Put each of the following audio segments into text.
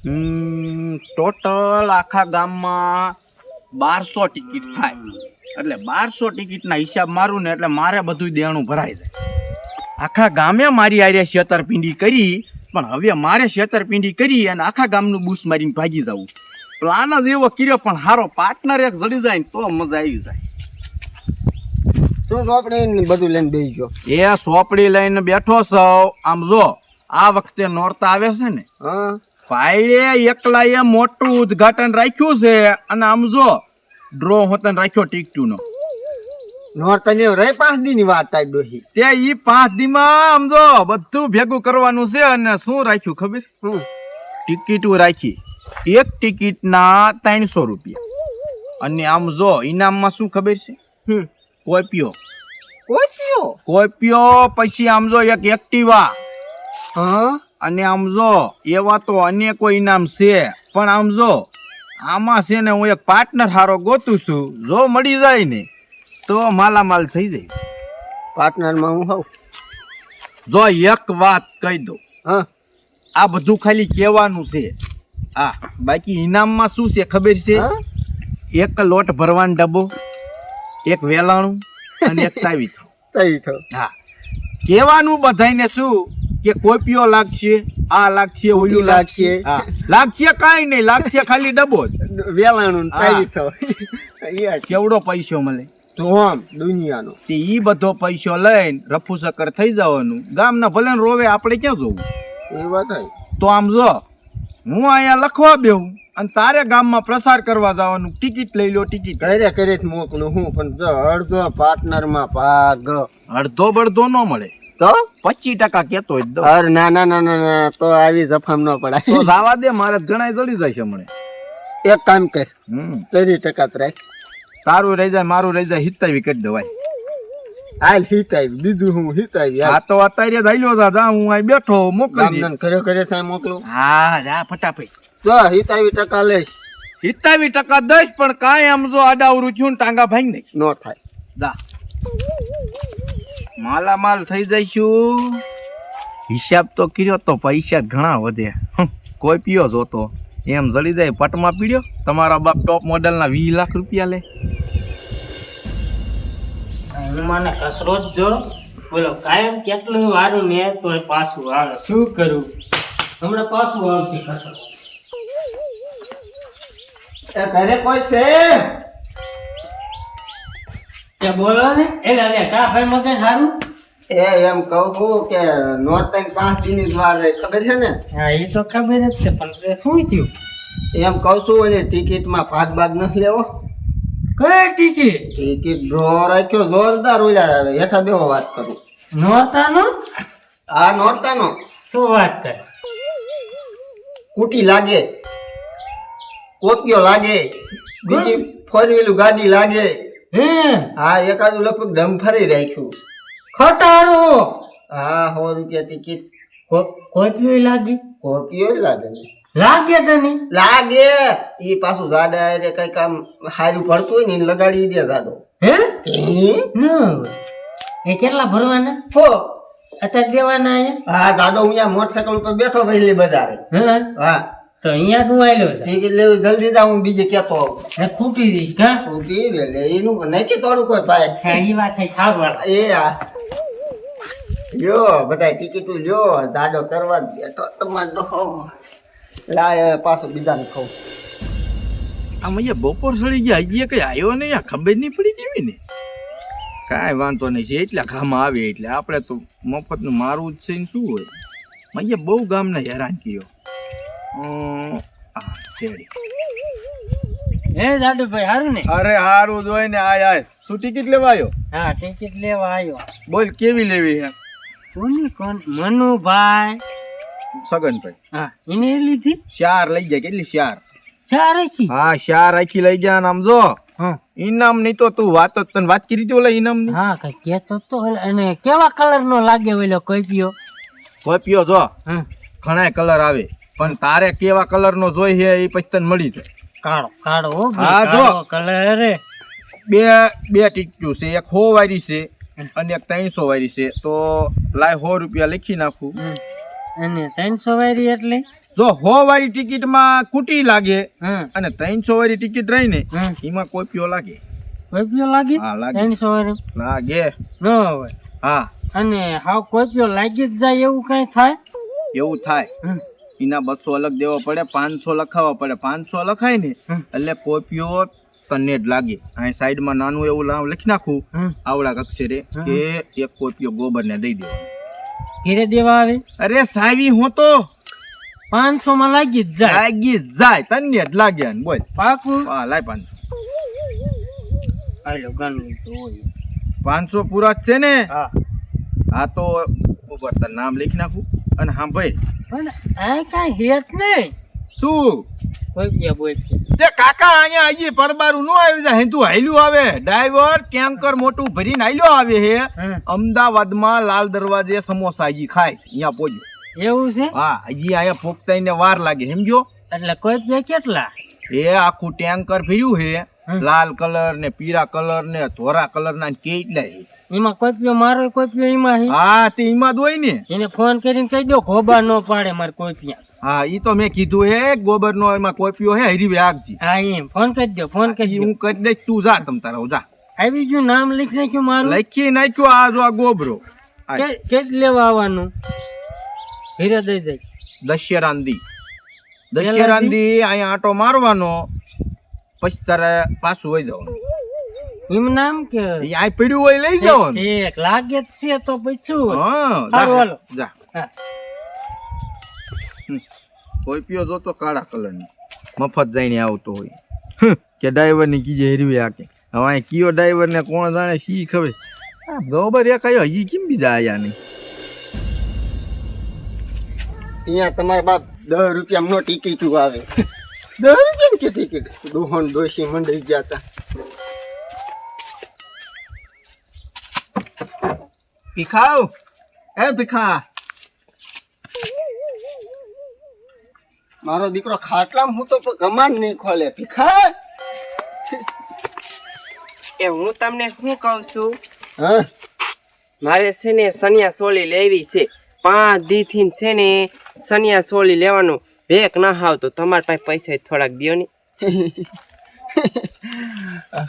Total આખા ગામમાં બારસો ટિકિટ થાય. એટલે બારસો ટિકિટના હિસાબ મારું ને એટલે મારે બધું દેણું ભરાય જાય આખા ગામે મારી આરે છેતરપિંડી કરી પણ હવે મારે છેતરપિંડી કરી અને આખા ગામનું બૂસ મારીને ભાગી જવું પ્લાન જ એવો કર્યો પણ હારો પાર્ટનર એક જડી જાય ને તો મજા આવી જાય. ચોપડી બધું લઈને બેસી એ સોપડી લઈને બેઠો સૌ આમ જો આ વખતે નોરતા આવે છે ને. હા. ભાઈએ એકલાએ મોટું ઉદ્ઘાટન રાખ્યું છે. અને આમ જો ડ્રો હોતન રાખ્યો ટીકટુ નો નોરતા ને પાંચ દી ની વાત થાય ડોહી. તે ઈ પાંચ દીમાં આમ જો બધું ભેગું કરવાનું છે અને શું રાખ્યું ખબર? હમ. ટિકિટો રાખી. એક ટિકિટના ત્રણસો રૂપિયા. અને આમ જો ઇનામમાં શું ખબર છે? કોપિયો. કોપિયો? કોપિયો પછી આમ જો એક એક્ટિવા. હા? અને આમ જો એવા તો અનેકો ઇનામ છે પણ આમ જો આમાં છે ને હું એક પાર્ટનર હારો ગોતું છું જો મળી જાય ને તો માલામાલ થઈ જાય. પાર્ટનરમાં હું હોઉં? જો એક વાત કહી દઉં. હા. આ બધું ખાલી કહેવાનું છે. હા બાકી ઇનામમાં શું છે ખબર છે? એક લોટ ભરવાનો ડબ્બો એક વેલાણું અને એક તાવીથો. તાવીથો. હા. કહેવાનું બધાયને શું? કે કોપીઓ લાગશે આ લાગશે ઓલું લાગશે. લાગશે. કાંઈ નહીં લાગશે ખાલી ડબો વેલાણું કેવડો પૈસો મળે? ધોમ દુનિયાનો. તે ઈ બધો પૈસો લઈને રફુ થઈ જવાનું. ગામના ભલે રોવે આપણે ક્યાં જોવું? એ વાત. તો આમ જો હું અહીંયા લખવા બેહું અને તારે ગામમાં પ્રસાર કરવા જવાનું. ટિકિટ લઈ લો ટિકિટ. ઘરે જ મોકલું હું પણ જો અડધો પાર્ટનરમાં ભાગ અડધો બળધો ન મળે. તો? પચીસ ટકા કેતો જ દઉં. અરે ના ના ના ના તો આવી જફામ ન પડાય. તો જવા દે મારે ગણાય દોડી જાય છે હમણાં. એક કામ કર હમ. તરી ટકા રાખ. તારું રહી જાય મારું રહી જાય હિતાવી કરી દેવાય. હાલ હિતાવી બીજું હું હિતાવી આ તો અત્યારે દાઈલો જા જા હું અહીં બેઠો મોકલી દે ઘરે ઘરે થાય મોકલું. હા જા ફટાફટ. જો હિતાવી ટકા લઈશ. હિતાવી ટકા દઈશ પણ કાંઈ આમ જો આડાવરું છું ને ટાંગા ભાઈ નહીં નો થાય. દા માલામાલ થઈ જઈશું. હિસાબ તો કર્યો તો પૈસા ઘણા વધે. હમ, કોઈ પીયો જોતો. એમ જલી જાય પટમાં પીડ્યો. તમારા બાપ ટોપ મોડલના વીસ લાખ રૂપિયા લે. હું મને કસરો જ જો બોલો કાયમ કેટલું વારું ને તો પાછું આવે. શું કરું? હમણાં પાછું આવશે કસરો એ ઘરે કોઈ છે? એ બોલો ને. એટલે લે કા ભાઈ મગન સારું એ એમ કહું છું કે નોરતા પાંચ દી વાર ખબર છે ને? હા એ તો ખબર જ છે પણ શું થયું? એમ કહું છું ઓલી ટિકિટમાં ભાગ ભાગ નથી લેવો. કઈ ટિકિટ? ટિકિટ ડ્રો રાખ્યો જોરદાર ઓલા આવે હેઠા બેહો વાત કરું. નોતાનો આ નોરતા નો શું વાત કરે? કુટી લાગે. કોપીઓ લાગે. બીજી ફોર વ્હીલ ગાડી લાગે. હે? હા એકાદું લગભગ ડમ્ફરી રાખ્યું. ખટારો? હા સો રૂપિયા ટિકિટ કોપીઓ લાગી? કોપીઓ લાગે લાગે તને? લાગે. એ પાછું જાડા એટલે કઈ કામ હારું પડતું હોય ને લગાડી દે જાડો. હે? એ કેટલા ભરવાના? હો. અત્યારે દેવાના હા જાડો હું મોટરસાયકલ ઉપર બેઠો ભાઈ બધા હા. હા. તો અહીંયા તું આવેલો છે. ટિકિટ લેવી જલ્દી જા હું બીજે કેતો આવું. એ ખૂટી દઈશ કા? ખૂટી રે લે એનું નાખી તોડું કોઈ ભાઈ. હા એ વાત થઈ સારું વાત એ આ. લ્યો બધા ટિકિટો લ્યો જાડો કરવા બેઠો તમારે. લાય પાછો પાછું બીજાને ખઉં આમ અહીંયા બપોર સડી ગયા અહીંયા કઈ આવ્યો નહીં? આ ખબર નહીં પડી કેવી ને? કાંઈ વાંધો નહીં છે એટલા ગામમાં આવે એટલે આપણે તો મફતનું મારવું જ છે ને શું હોય? અહીંયા બહુ ગામને હેરાન કર્યો. હે જાડુભાઈ હારું ને? અરે હારું જોઈને આય આય. શું ટિકિટ લેવા આવ્યો? હા ટિકિટ લેવા આવ્યો. બોલ કેવી લેવી હે કોની કોણ મનુભાઈ. સગનભાઈ. હા એને લીધી? ચાર લઈ જાય કેટલી ચાર ચાર રાખી? હા ચાર આખી લઈ ગયા ને આમ જો. ઇનામ નહીં તો તું વાત તને વાત કરી હતી ઓલા ઇનામની હા કઈ કેતો તો અને કેવા કલર નો લાગે ઓલો કોઈ પીયો કોઈ પીયો જો. હા. ઘણા કલર આવે. પણ તારે કેવા કલર નો જોઈ છે એ પછી તને મળી જાય. કાળો કાળો હો હા, જો. કલર બે બે ટીક્યું છે એક સો વાળી છે અને એક ત્રણસો વાળી છે. તો લાય સો રૂપિયા લખી નાખું. અને ત્રણસો વારી એટલે? જો હો વાળી ટિકિટમાં કુટી લાગે અને ત્રણસો વાળી ટિકિટ રહી ને હમ. એમાં કોપીઓ લાગે. કોપીઓ લાગે? હા લાગે. ત્રણસો વાળી. લાગે. ન હોય. હા. અને હાવ કોપીઓ લાગી જ જાય એવું કઈ થાય? એવું થાય. એના બસો અલગ દેવા પડે પાંચસો લખાવવા પડે. પાંચસો લખાય ને એટલે કોપીઓ તને જ લાગે. અહીં સાઈડમાં નાનું એવું નામ લખી નાખું આવડા અક્ષરે કે એક કોપીઓ ગોબરને દઈ દેવા ઘેરે દેવા આવે? અરે સાવી હું તો પાંચસો માં લાગી જાય. લાગી જ જાય. તને જ લાગે ને બોલ. પાકું? હા લાય પાંચસો. હાલો ગણ તો હોય. પાંચસો પૂરા છે ને? હા. હા તો ઉપર તાર નામ લખી નાખું. અને ભાઈ પણ આ કાંઈ હેત નહીં. શું? તે કાકા અહીંયા આજી પરબારું નો આવી જાય. તું હાલ્યું આવે. ડ્રાઈવર ટેન્કર મોટું ભરીને હાલ્યો આવે હે. અમદાવાદમાં લાલ દરવાજે સમોસા હજી ખાય અહીંયા પહોંચ્યો. એવું છે? હા હજી અહીંયા ને વાર લાગે. સમજો? એટલે કોઈ કેટલા? એ આખું ટેન્કર ફર્યું હે. લાલ કલર ને પીળા કલર ને ધોરા કલર ના કેટલા એમાં કોઈપીઓ મારો કોઈપીઓ એમાં હા. તે એમાં દોય ને. એને ફોન કરીને કહી દો ખોબા નો પાડે મારે કોઈપિયા હા ઈ તો મેં કીધું હે ગોબર નો એમાં કોપીઓ હે હરીવે આગજી હા એમ. ફોન કરી દો ફોન કરી હું કરી દઈશ તું જા તમ તારા જા. આવી ગયું નામ લખી નાખ્યું મારું. લખી નાખ્યું આ જો આ ગોબરો કે કે લેવા આવવાનું? હીરે દઈ દઈ દશેરાંદી. દશેરાંદી અહીંયા આટો મારવાનો પછી તારે પાછું હોય જવાનું. એમ નામ કે આય આ પડ્યું હોય લઈ જવાનું. એક લાગે જ છે તો પછી. હા હાલો. જા. કોઈ પીઓ જોતો કાળા કલરની મફત જઈને આવતો હોય. કે ડ્રાઈવરની કીજે હેરવી આ કે હવે અહીં કયો ડ્રાઈવર ને કોણ જાણે શી ખવે ગોબર એક આયો હજી કેમ બીજા આયા નહીં? અહીંયા તમારા બાપ દસ રૂપિયામાં ટિકિટ આવે. દસ રૂપિયા કે ટિકિટ દોહન દોશી મંડાઈ ગયા હતા. ભીખાવ? એ ભીખા. મારો દીકરો ખાટલામાં હું તો કમાન નહીં ખોલે ભીખા. એ હું તમને શું કહું છું? હા? મારે છે ને સનિયા સોલી લેવી છે. પાંચ દી થી છે ને સનિયા સોલી લેવાનું. ભેક ના હાવ તો તમારા પાસે પૈસા થોડાક દ્યો ને.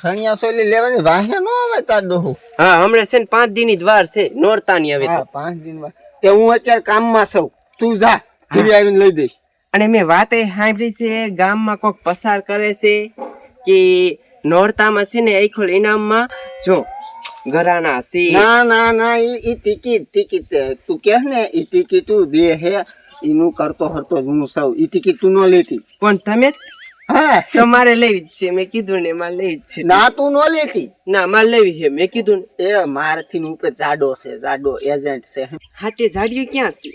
સણિયા સોલી લેવાની વાહે નો આવે તાર ડોહું? હા હમણાં છે ને પાંચ દિન દ્વાર જ વાર છે નોરતાની હવે તો. હા પાંચ દિનમાં. તે હું અત્યારે કામમાં છું તું જા ઘરે આવીને લઈ દઈશ અને મેં વાત એ સાંભળી છે ગામમાં કોક પસાર કરે છે કે નોરતામાં છે ને એખોલ ઇનામમાં જો ઘરાના છે. ના ના ના ઈ ઈ ટિકિટ ટિકિટ તું કહે ને ઈ ટિકિટ તું દે હે એનું કરતો હરતો હું સૌ ઈ ટિકિટ તું ન લેતી. પણ તમે હા? તમારે લેવી જ છે મેં કીધું ને મારે લેવી જ છે. ના તું ન લેતી. ના મારે લેવી છે મેં કીધું ને. એ મારથી ઉપર જાડો છે જાડો એજન્ટ છે. હાટે જાડિયો ક્યાં છે?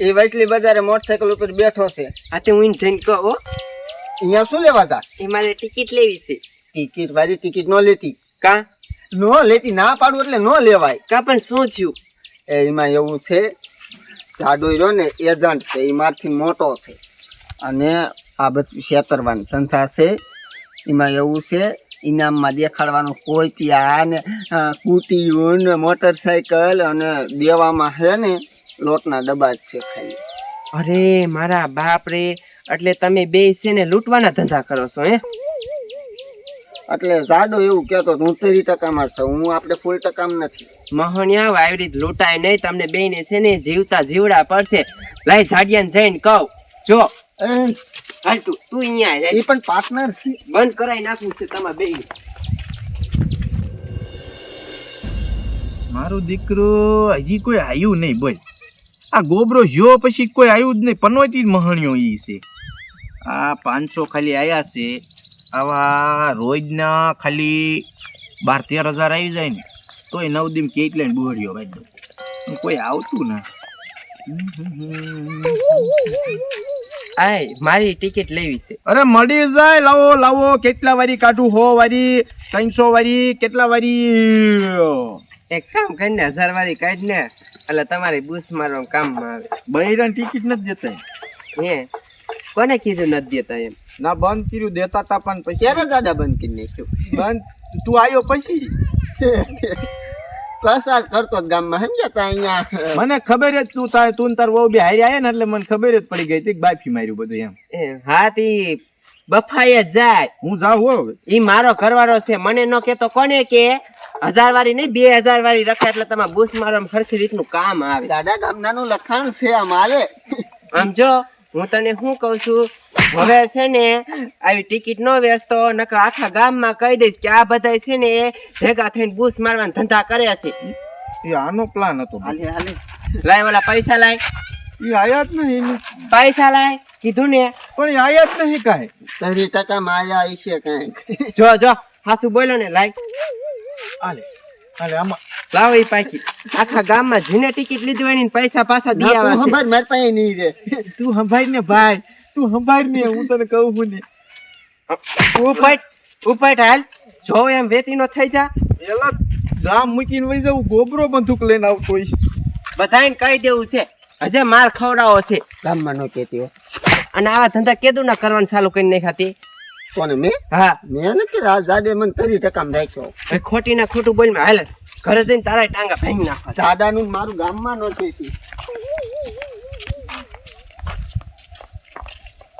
એ વૈસલી બજારે મોટરસાયકલ ઉપર બેઠો છે. હા તે હું જઈને કહો અહીંયા શું લેવા તા એ મારે ટિકિટ લેવી છે. ટિકિટ વાળી ટિકિટ ન લેતી. કા? ન લેતી ના પાડું એટલે ન લેવાય. કા પણ શું થયું? એ એમાં એવું છે જાડો રહ્યો ને એજન્ટ છે એ મારથી મોટો છે. અને આ બધું છેતરવાની ધંધા છે. એમાં એવું છે ઇનામમાં દેખાડવાનું કોઈ ત્યાં ને અ, ને મોટરસાયકલ અને દેવામાં છે ને લોટના ડબ્બા જ છે ખાલી. અરે મારા બાપ રે એટલે તમે બે છે ને લૂંટવાના ધંધા કરો છો હે? એટલે જાડો એવું કહેતો હું ત્રીસ ટકામાં છું હું આપણે ફૂલ ટકામાં નથી. મહણિયા આવી રીતે લૂંટાય નહીં તમને બેને છે ને જીવતા જીવડા પડશે. લઈ જાડિયાને જઈને કહું. જો. એ, હાલ તું તું અહીંયા જાય એ પણ પાર્ટનર છે. બંધ કરાઈ નાખવું છે તમારે બે. મારું દીકરો હજી કોઈ આવ્યું નહીં બોલ. આ ગોબરો જ્યો પછી કોઈ આવ્યું જ નહીં પનોતી જ મહણિયો ઈ છે. આ પાંચસો ખાલી આવ્યા છે. આવા રોજના ખાલી બાર તેર હજાર આવી જાય ને તોય નવ દિન કેટલે બુહળ્યો ભાઈ. દઉં પણ કોઈ આવતું ના. આય મારી ટિકિટ લેવી છે. અરે મળી જાય લાવો લાવો કેટલા વારી કાઢું હો વારી ત્રણસો વારી કેટલા વારી? એક કામ કરીને હજાર વારી કાઢ ને એટલે તમારી બુસ મારો કામમાં આવે. બૈરાની ટિકિટ નથી દેતા હે? કોને કીધું નથી દેતા એમ? ના બંધ કર્યું દેતા તા પણ પછી ક્યારે ગાડા બંધ કરી નાખ્યું? બંધ તું આવ્યો પછી? પ્રસાર કરતો જ ગામમાં. સમજ્યા અહીંયા? મને ખબર જ તું તાર તું તાર વહુ બે હારી આયા ને એટલે મને ખબર જ પડી ગઈ હતી કે બાફી માર્યું બધું એમ. એ, હા તી બફાઈ જ જાય. હું જાઉં હો. ઈ મારો ઘરવાળો છે. મને ન કેતો કોને કે હજાર વાળી નહીં બે હજાર વાળી રખે એટલે તમારે બુશ મારો સરખી રીતનું કામ આવે. દાદા ગામનાનું લખાણ છે આમ હાલે. આમ જો હું તને શું કહું છું? હવે છે ને આવી ટિકિટ નો વેચતો નકર આખા ગામમાં કહી દઈશ કે આ બધા છે ને ભેગા થઈને બૂસ મારવાના ધંધા કરે છે. એ આનો પ્લાન હતો હાલે હાલે. લાય ઓલા પૈસા લાય. એ આયા જ નહીં પૈસા લાય કીધું ને. પણ એ આયા જ નહીં કાંઈ. તારી ટકા માયા છે કાંઈક. જો જો હાસુ બોલો ને લાય. હાલે હાલે આમાં. લાવો એ પાકી આખા ગામમાં જેને ટિકિટ લીધી હોય ને એને પૈસા પાછા દીયા તું ખબર મારી પાસે નહીં રે તું સંભાળ ને ભાઈ. તું સંભાળ ને હું તને કહું છું ને. ઉપટ ઉપટ હાલ. જો એમ વેતી નો થઈ જા. એલા ગામ મૂકીને વઈ જવું ગોબરો બંદૂક લઈને આવતો હોય બધાને કહી દેવું છે હજે માર ખવડાવો છે ગામમાં નો કહેતી હો અને આવા ધંધા કેદું ના કરવાનું ચાલુ કરી નાખાતી કોને મેં? હા. મેં નથી આ જાડે મને તરી ટકામાં રાખ્યો. એ ખોટી ના ખોટું બોલ હાલ ઘરે જઈને તારા ટાંગા ભાંગી દાદાનું નું મારું ગામમાં નો છે